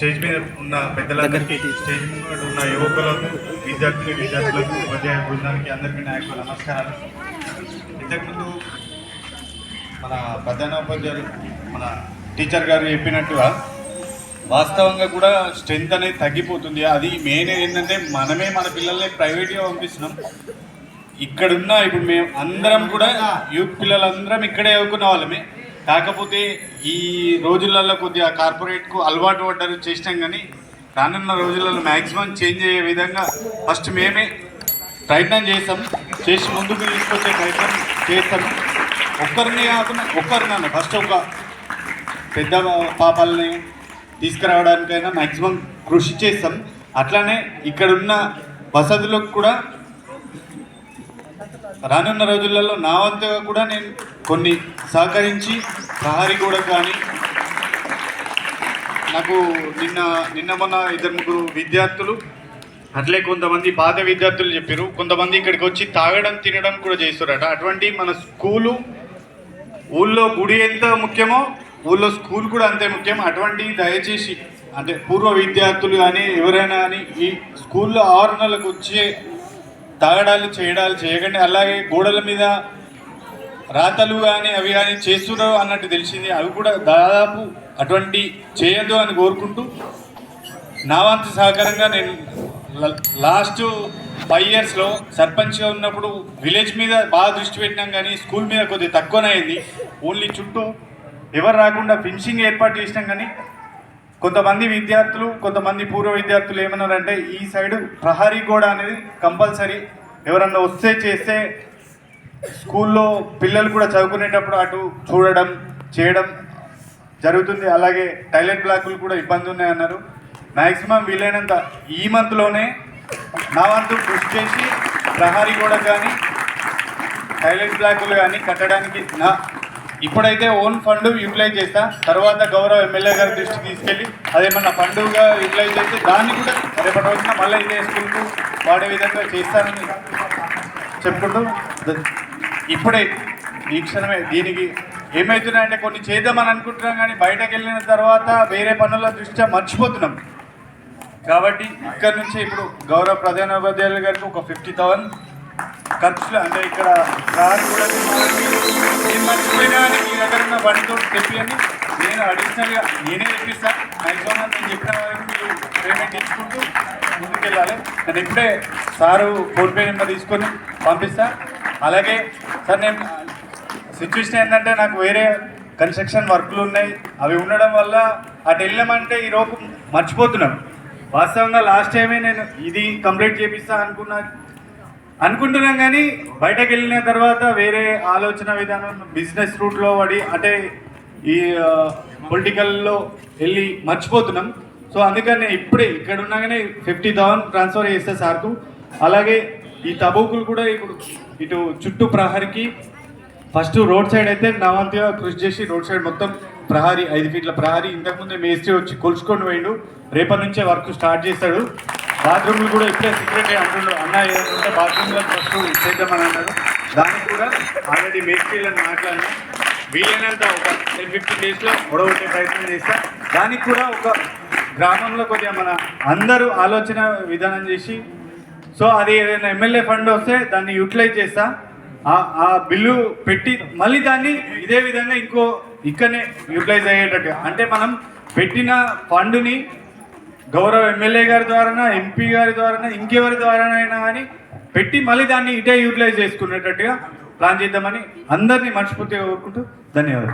Stage మీద ఉన్న పెద్దలందరికీ స్టేజ్ మీద ఉన్న యువకులకు విద్యార్థులు విద్యార్థులకు ఉపాధ్యాయ బృందానికి అందరికీ నా యొక్క నమస్కారాలు. ఇంతకుముందు మన ప్రధానోపాధ్యాయులు మన టీచర్ గారు చెప్పినట్టుగా వాస్తవంగా కూడా స్ట్రెంత్ అనేది తగ్గిపోతుంది. అది మెయిన్ ఏంటంటే మనమే మన పిల్లల్ని ప్రైవేట్గా పంపిస్తున్నాం. ఇక్కడున్న ఇప్పుడు మేము అందరం కూడా యూత్ పిల్లలందరం ఇక్కడే చదువుకున్న వాళ్ళమే. కాకపోతే ఈ రోజులలో కొద్దిగా కార్పొరేట్కు అలవాటు పడ్డారు చేసినాం కానీ రానున్న రోజులలో మ్యాక్సిమం చేంజ్ అయ్యే విధంగా ఫస్ట్ మేమే ప్రయత్నం చేస్తాం. చేసి ముందుకు తీసుకొచ్చే ప్రయత్నం చేస్తాం. ఒక్కరిని కాకుండా ఒక్కరినన్న ఫస్ట్ ఒక పెద్ద పాపాలని తీసుకురావడానికైనా మ్యాక్సిమం కృషి చేస్తాం. అట్లానే ఇక్కడున్న వసతులకు కూడా రానున్న రోజులలో నా వంతుగా కూడా నేను కొన్ని సహకరించి ప్రహరీ కూడా కానీ నాకు నిన్న నిన్న మొన్న ఇద్దరు ముగ్గురు విద్యార్థులు అట్లే కొంతమంది పాత విద్యార్థులు చెప్పారు కొంతమంది ఇక్కడికి వచ్చి తాగడం తినడం కూడా చేస్తారట అటువంటి మన స్కూలు ఊళ్ళో గుడి ఎంత ముఖ్యమో ఊళ్ళో స్కూల్ కూడా అంతే ముఖ్యం. అటువంటి దయచేసి అంటే పూర్వ విద్యార్థులు కానీ ఎవరైనా కానీ ఈ స్కూల్లో ఆవరణలకు వచ్చే తాగడాలు చేయడాలు చేయకండి. అలాగే గోడల మీద రాతలు కానీ అవి కానీ చేస్తున్నారు అన్నట్టు తెలిసింది. అవి కూడా దాదాపు అటువంటి చేయొద్దు అని కోరుకుంటూ నా వంతు సహకారంగా నేను లాస్ట్ ఫైవ్ ఇయర్స్లో సర్పంచ్గా ఉన్నప్పుడు విలేజ్ మీద బాగా దృష్టి పెట్టినాం కానీ స్కూల్ మీద కొద్దిగా తక్కువనే అయింది ఓన్లీ చుట్టూ ఎవరు రాకుండా ఫినిషింగ్ ఏర్పాటు చేసినాం కానీ కొంతమంది విద్యార్థులు కొంతమంది పూర్వ విద్యార్థులు ఏమన్నారంటే ఈ సైడ్ ప్రహరీ గోడ అనేది కంపల్సరీ. ఎవరన్నా వస్తే చేస్తే స్కూల్లో పిల్లలు కూడా చదువుకునేటప్పుడు అటు చూడడం చేయడం జరుగుతుంది. అలాగే టాయిలెట్ బ్లాకులు కూడా ఇబ్బంది ఉన్నాయన్నారు. మ్యాక్సిమం వీలైనంత ఈ మంత్లోనే నా వంతు కృషి చేసి ప్రహారీ కూడా కానీ టాయిలెట్ బ్లాకులు కానీ కట్టడానికి నా ఇప్పుడైతే ఓన్ ఫండ్ యూటిలైజ్ చేస్తా. తర్వాత గౌరవ ఎమ్మెల్యే గారి దృష్టికి తీసుకెళ్ళి అదేమన్నా ఫండ్గా యూటిలైజ్ చేస్తే దాన్ని కూడా రేపటి రోజున మళ్ళీ ఇదే స్కూల్కు వాడే విధంగా చేస్తానని చెప్పుకుంటూ ఇప్పుడే ఈ క్షణమే దీనికి ఏమవుతున్నాయంటే కొన్ని చేద్దామని అనుకుంటున్నాం కానీ బయటకు వెళ్ళిన తర్వాత వేరే పనుల దృష్ట్యా మర్చిపోతున్నాం. కాబట్టి ఇక్కడ నుంచి ఇప్పుడు గౌరవ ప్రధానోపాధ్యాయులు గారికి ఒక ఫిఫ్టీ థౌసండ్ ఖర్చులు అంటే ఇక్కడ కార్ కూడా మర్చిపోయినా మీ దగ్గర ఉన్న బండితో తెప్పియండి. నేను అడిషనల్గా నేనే తెప్పిస్తాను మ్యాక్సిమం నేను చెప్పిన వరకు మీరు పేమెంట్ ఇచ్చుకుంటూ ముందుకెళ్ళాలి. నేను ఇప్పుడే సారు ఫోన్పే నెంబర్ తీసుకొని పంపిస్తాను అలాగే సార్ నేను సిచ్యువేషన్ ఏంటంటే నాకు వేరే కన్స్ట్రక్షన్ వర్క్లు ఉన్నాయి. అవి ఉండడం వల్ల అటు వెళ్ళామంటే ఈరోజు మర్చిపోతున్నాం. వాస్తవంగా లాస్ట్ టైమే నేను ఇది కంప్లీట్ చేపిస్తా అనుకున్నా. అనుకుంటున్నాం కానీ బయటకు వెళ్ళిన తర్వాత వేరే ఆలోచన విధానం బిజినెస్ రూట్లో పడి అంటే ఈ పొలిటికల్లో వెళ్ళి మర్చిపోతున్నాం. సో అందుకని ఇప్పుడే ఇక్కడ ఉన్నాగానే ఫిఫ్టీ థౌసండ్ ట్రాన్స్ఫర్ చేస్తే సార్కు. అలాగే ఈ తబూకులు కూడా ఇప్పుడు ఇటు చుట్టూ ప్రహరికి ఫస్ట్ రోడ్ సైడ్ అయితే నవంతిగా కృషి చేసి రోడ్ సైడ్ మొత్తం ప్రహారీ ఐదు ఫీట్ల ప్రహారీ. ఇంతకుముందే మేస్త్రి వచ్చి కొలుచుకొని పోయిండు. రేపటి నుంచే వర్క్ స్టార్ట్ చేస్తాడు. బాత్రూమ్లు కూడా ఇప్పుడే సీక్రెట్ అంటున్నాడు అన్న ఏదంటే బాత్రూమ్లో ఫస్ట్ చేద్దామని అన్నారు దానికి కూడా ఆల్రెడీ మేస్త్రీలను మాట్లాడినా. వీలైనంత ఒక టెన్ ఫిఫ్టీన్ డేస్లో గొడవట్టే ప్రయత్నం చేస్తా. దానికి కూడా ఒక గ్రామంలో కొద్దిగా మన అందరూ ఆలోచన విధానం చేసి సో అది ఏదైనా ఎమ్మెల్యే ఫండ్ వస్తే దాన్ని యూటిలైజ్ చేస్తా. ఆ- బిల్లు పెట్టి మళ్ళీ దాన్ని ఇదే విధంగా ఇంకో ఇక్కడనే యూటిలైజ్ అయ్యేటట్టు. అంటే మనం పెట్టిన ఫండ్ని గౌరవ ఎమ్మెల్యే గారి ద్వారా ఎంపీ గారి ద్వారా ఇంకెవరి ద్వారానైనా కానీ పెట్టి మళ్ళీ దాన్ని ఇటే యూటిలైజ్ చేసుకునేటట్టుగా ప్లాన్ చేద్దామని అందరినీ మనస్ఫూర్తిగా కోరుకుంటూ ధన్యవాదాలు.